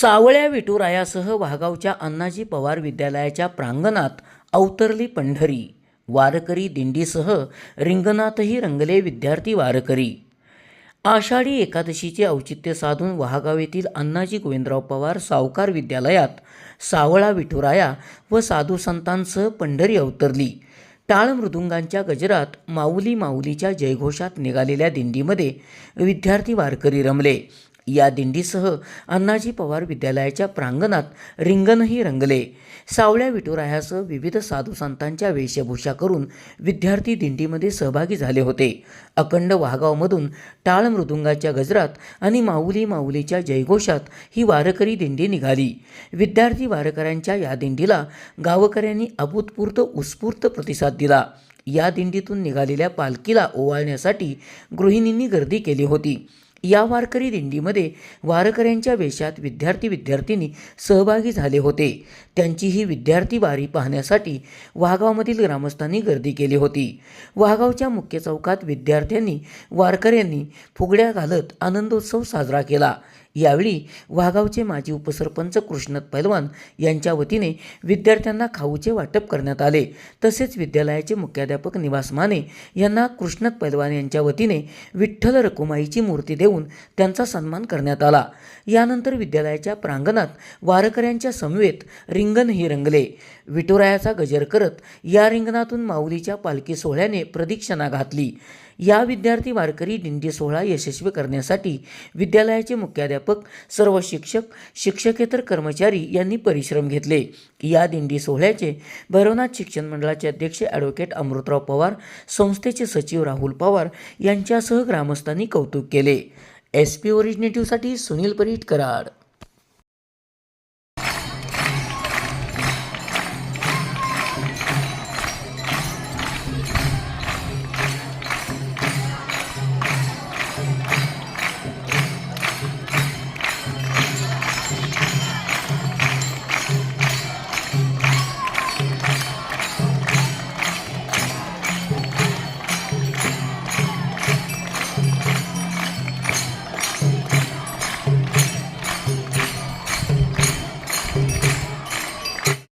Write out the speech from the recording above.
सावळ्या विठुरायासह वाघावच्या अण्णाजी पवार विद्यालयाच्या प्रांगणात अवतरली पंढरी. वारकरी दिंडीसह रिंगणातही रंगले विद्यार्थी वारकरी. आषाढी एकादशीचे औचित्य साधून वहागाव येथील अण्णाजी गोविंदराव पवार सावकार विद्यालयात सावळा विठुराया व साधू संतांसह पंढरी अवतरली. टाळ मृदुंगांच्या गजरात माऊली माऊलीच्या जयघोषात निघालेल्या दिंडीमध्ये विद्यार्थी वारकरी रमले. या दिंडीसह अण्णाजी पवार विद्यालयाच्या प्रांगणात रिंगणही रंगले. सावळ्या विठुरायासह विविध साधू संतांच्या वेशभूषा करून विद्यार्थी दिंडीमध्ये सहभागी झाले होते. अखंड वाघावमधून टाळ मृदुंगाच्या गजरात आणि माऊली माऊलीच्या जयघोषात ही वारकरी दिंडी निघाली. विद्यार्थी वारकऱ्यांच्या या दिंडीला गावकऱ्यांनी अभूतपूर्त उत्स्फूर्त प्रतिसाद दिला. या दिंडीतून निघालेल्या पालखीला ओवाळण्यासाठी गृहिणींनी गर्दी केली होती. या वारकरी दिंडीमध्ये वारकऱ्यांच्या वेशात विद्यार्थी विद्यार्थिनी सहभागी झाले होते. त्यांची ही विद्यार्थी वारी पाहण्यासाठी वाघावमधील ग्रामस्थांनी गर्दी केली होती. वाघावच्या मुख्य चौकात विद्यार्थ्यांनी वारकऱ्यांनी फुगड्या घालत आनंदोत्सव साजरा केला. यावेळी वाघावचे माजी उपसरपंच कृष्णत पैलवान यांच्या वतीने विद्यार्थ्यांना खाऊचे वाटप करण्यात आले. तसेच विद्यालयाचे मुख्याध्यापक निवास माने यांना कृष्णत पैलवान यांच्या वतीने विठ्ठल रकुमाईची मूर्ती देऊन त्यांचा सन्मान करण्यात आला. यानंतर विद्यालयाच्या प्रांगणात वारकऱ्यांच्या समवेत रिंगणही रंगले. विठुरायाचा गजर करत या रिंगणातून माऊलीच्या पालखी सोहळ्याने प्रदीक्षणा घातली. या विद्यार्थी वारकरी दिंडी सोहळा यशस्वी करण्यासाठी विद्यालयाचे मुख्याध्यापक सर्व शिक्षक शिक्षकेतर कर्मचारी यांनी परिश्रम घेतले. या दिंडी सोहळ्याचे भैरवनाथ शिक्षण मंडळाचे अध्यक्ष ॲडव्होकेट अमृतराव पवार संस्थेचे सचिव राहुल पवार यांच्यासह ग्रामस्थांनी कौतुक केले. एस पी ओरिजिनेटिव्हसाठी सुनील परीट कराड.